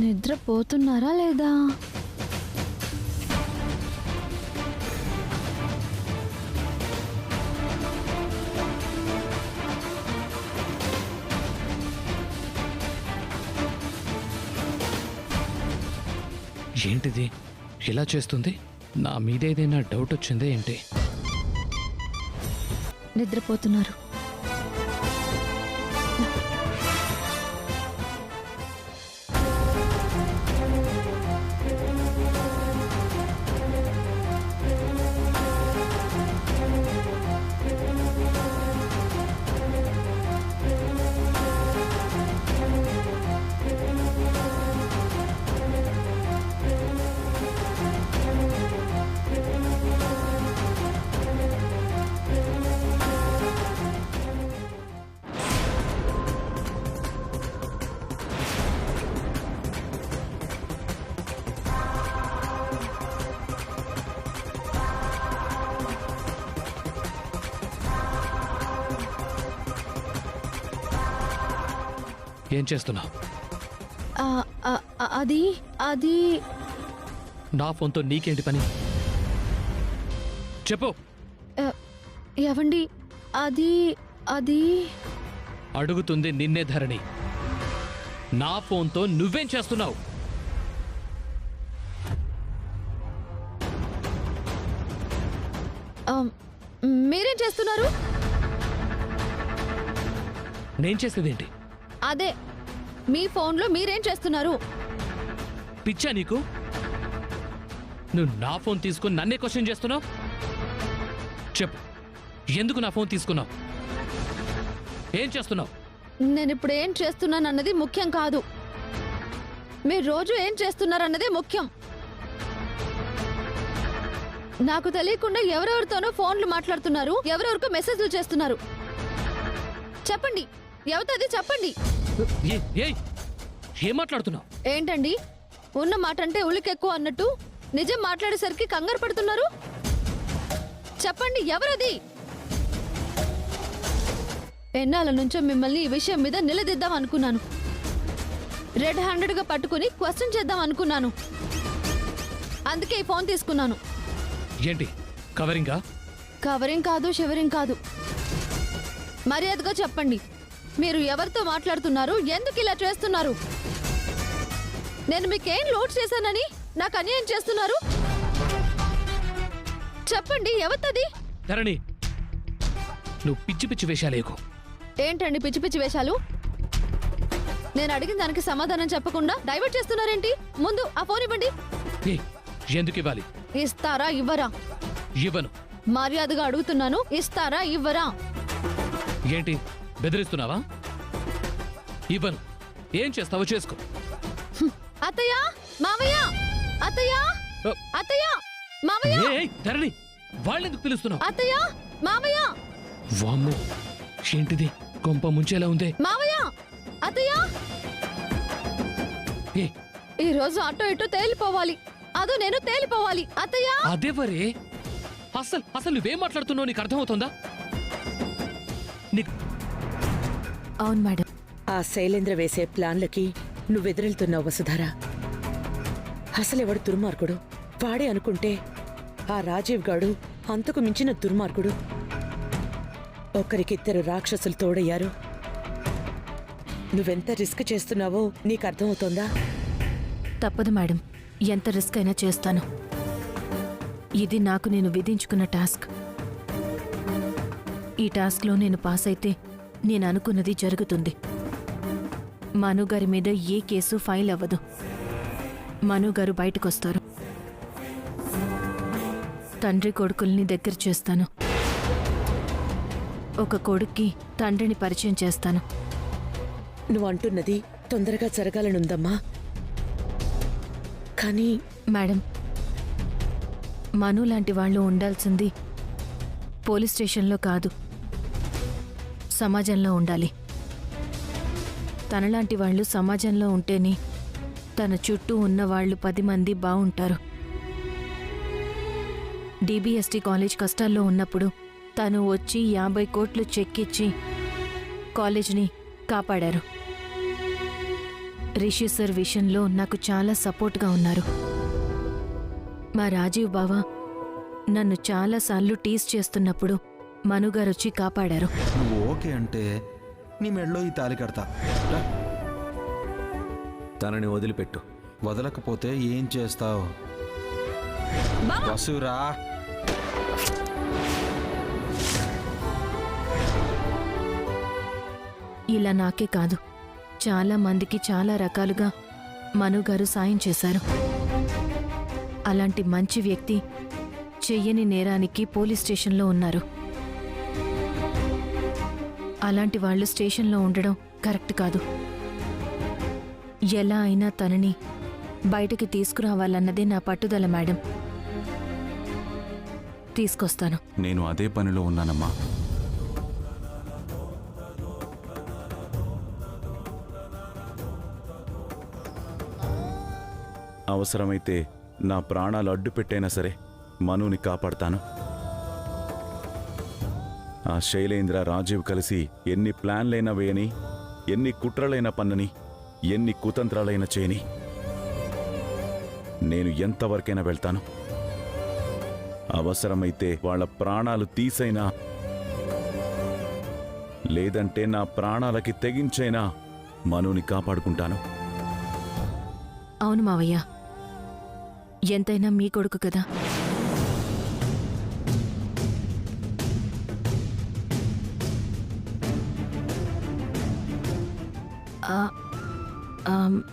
నిద్రపోతున్నారా లేదా? ఏంటిది? ఇలా చేస్తుంది? నా మీద ఏదైనా డౌట్ వచ్చిందే ఏంటి? నిద్రపోతున్నారు. ఏం చేస్తున్నావు? అది అది. నా ఫోన్తో నీకేంటి పని? చెప్పు. ఎవండి అది అది. అడుగుతుంది నిన్నే ధరణి. నా ఫోన్తో నువ్వేం చేస్తున్నావు? మీరేం చేస్తున్నారు? నేను చేసేదేంటి? అదే మీ ఫోన్లో మీరేం చేస్తున్నారు? పిచ్చా నీకు? నువ్వు నా ఫోన్ తీసుకుని నన్నే క్వశ్చన్ చేస్తున్నావు? చెప్పు. ఎందుకు నా ఫోన్ తీసుకున్నావు? ఏం చేస్తున్నావు? నేను ఇప్పుడు ఏం చేస్తున్నాను అన్నది ముఖ్యం కాదు. మీరు రోజు ఏం చేస్తున్నారు అన్నదే ముఖ్యం. నాకు తెలియకుండా ఎవరెవరితోనో ఫోన్లు మాట్లాడుతున్నారు ఎవరెవరికో మెసేజ్లు చేస్తున్నారు. చెప్పండి. ఎవతది చెప్పండి. ఏ- మాట్లాడుతున్నావు? ఏంటండి? ఉన్న మాట అంటే ఉలికెక్కువ అన్నట్టు నిజం మాట్లాడేసరికి కంగారు పడుతున్నారు? చెప్పండి ఎవరది? ఎన్నాళ్ళ నుంచో మిమ్మల్ని ఈ విషయం మీద నిలదీద్దాం అనుకున్నాను. రెడ్ హ్యాండెడ్గా పట్టుకుని క్వశ్చన్ చేద్దాం అనుకున్నాను. అందుకే ఈ ఫోన్ తీసుకున్నాను. ఏంటి? కవరింగా కవరింగ్ కాదు షివరింగ్ కాదు. మర్యాదగా చెప్పండి. మీరు ఎవరితో మాట్లాడుతున్నారు? ఎందుకు ఇలా చేస్తున్నారు? నేను మీకేం లోడ్ చేశానని నాకు అన్యాయం చేస్తున్నారు? చెప్పండి ఎవరిది ధరణి నువ్వు పిచ్చి పిచ్చి వేషాలేకు ఏంటండి పిచ్చి పిచ్చి వేషాలు? నేను అడిగిన దానికి సమాధానం చెప్పకుండా డైవర్ట్ చేస్తున్నారేంటి? ముందు ఆ ఫోన్ ఇవ్వండి. ఎందుకు ఇవ్వాలి? ఇస్తారా ఇవ్వరా? ఇవ్వను. మర్యాదగా అడుగుతున్నాను ఇస్తారా ఇవ్వరా? ఏంటి? బెదిరిస్తున్నావా? ఇవ్వను. ఏం చేస్తావో చేసుకో. అత్తయ్య మావయ్య అత్తయ్య ఓ, అత్తయ్య మావయ్య. ఏయ్, ధరణి వాళ్ళెందుకు పిలుస్తున్నావు? అత్తయ్య మావయ్య. వామ్మో ఏంటిది? కొంప ముంచేలా ఉందే. అత్తయ్య. ఏ. ఈ రోజు అటో ఇటో తేలిపోవాలి. అదో నేను తేలిపోవాలి. అత్తయ్య. అదెవరే? అసలు అసలు నువ్వేం మాట్లాడుతున్నావు నీకు అర్థమవుతుందా? నీకు అవును మేడం. ఆ శైలేంద్ర వేసే ప్లాన్లకి నువ్వెదురెళ్తున్నావు వసుధార. అసలెవడు దుర్మార్గుడు? వాడే అనుకుంటే ఆ రాజీవ్ గాడు అంతకు మించిన దుర్మార్గుడు. ఒకరికిద్దరు రాక్షసులు తోడయ్యారు. నువ్వెంత రిస్క్ చేస్తున్నావో నీకు అర్థమవుతోందా తప్పదు మేడం. ఎంత రిస్క్ అయినా చేస్తాను. ఇది నాకు నేను విధించుకున్న టాస్క్. ఈ టాస్క్లో నేను పాస్ అయితే నేను అనుకున్నది జరుగుతుంది. మను గారి మీద ఏ కేసు ఫైల్ అవ్వదు. మను గారు బయటకొస్తారు. తండ్రి కొడుకుల్ని దగ్గర చేస్తాను. ఒక కొడుక్కి తండ్రిని పరిచయం చేస్తాను. నువ్వు అంటున్నది తొందరగా జరగాలనుందమ్మా. కానీ మేడం మను లాంటి వాళ్ళు ఉండాల్సింది పోలీస్ స్టేషన్లో కాదు. సమాజంలో ఉండాలి. తనలాంటి వాళ్ళు సమాజంలో ఉంటేనే తన చుట్టూ ఉన్న వాళ్ళు పది మంది బాగుంటారు డీబీఎస్టీ కాలేజ్ కష్టాల్లో ఉన్నప్పుడు తను వచ్చి యాభై కోట్లు చెక్కిచ్చి కాలేజ్ని కాపాడారు. రిషి సార్ విషయంలో నాకు చాలా సపోర్ట్గా ఉన్నారు. మా రాజీవ్ బావ నన్ను చాలాసార్లు టీస్ చేస్తున్నప్పుడు మనుగారొచ్చి కాపాడారు. నువ్వు ఓకే అంటే నీ మెడలో ఈ తాలి కడతా. తనని వదిలిపెట్టు. వదలకపోతే ఏం చేస్తావు? వసురా ఇలా నాకే కాదు. చాలా మందికి చాలా రకాలుగా మనుగారు సాయం చేశారు. అలాంటి మంచి వ్యక్తి చెయ్యని నేరానికి పోలీస్ స్టేషన్లో ఉన్నారు. అలాంటి వాళ్ళు స్టేషన్లో ఉండడం కరెక్ట్ కాదు. ఎలా అయినా తనని బయటికి తీసుకురావాలన్నదే నా పట్టుదల మేడం. తీసుకొస్తాను. నేను అదే పనిలో ఉన్నానమ్మా. అవసరమైతే నా ప్రాణాలు అడ్డు పెట్టైనా సరే మనుని కాపాడతాను. ఆ శైలేంద్ర రాజీవ్ కలిసి ఎన్ని ప్లాన్లైనా వేయని ఎన్ని కుట్రలైన పన్నని ఎన్ని కుతంత్రాలైన చేయని. నేను ఎంతవరకైనా వెళ్తాను. అవసరమైతే వాళ్ళ ప్రాణాలు తీసైనా లేదంటే నా ప్రాణాలకి తెగించైనా మనుని కాపాడుకుంటాను. అవును మావయ్య. ఎంతైనా మీ కొడుకు కదా.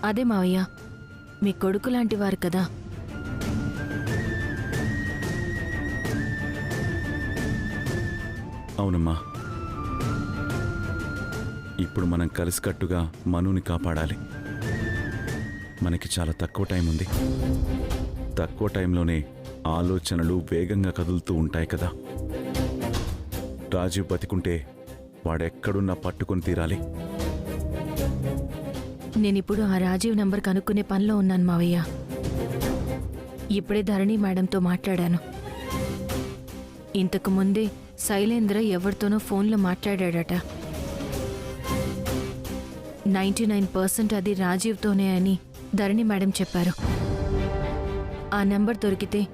అదే మావయ్య. మీ కొడుకు లాంటి వారు కదా. అవునమ్మా. ఇప్పుడు మనం కలిసికట్టుగా మనుని కాపాడాలి. మనకి చాలా తక్కువ టైం ఉంది. తక్కువ టైంలోనే ఆలోచనలు వేగంగా కదులుతూ ఉంటాయి కదా. రాజీవ్ బతికుంటే వాడెక్కడున్నా పట్టుకొని తీరాలి. నేనిప్పుడు ఆ రాజీవ్ నంబర్ కనుక్కునే పనిలో ఉన్నాను మావయ్య. ఇప్పుడే ధరణి మేడంతో మాట్లాడాను. ఇంతకు ముందే శైలేంద్ర ఎవరితోనో ఫోన్లో మాట్లాడాడట. నైంటీ నైన్ పర్సెంట్ అది రాజీవ్తోనే అని ధరణి మేడం చెప్పారు. ఆ నంబర్ దొరికితే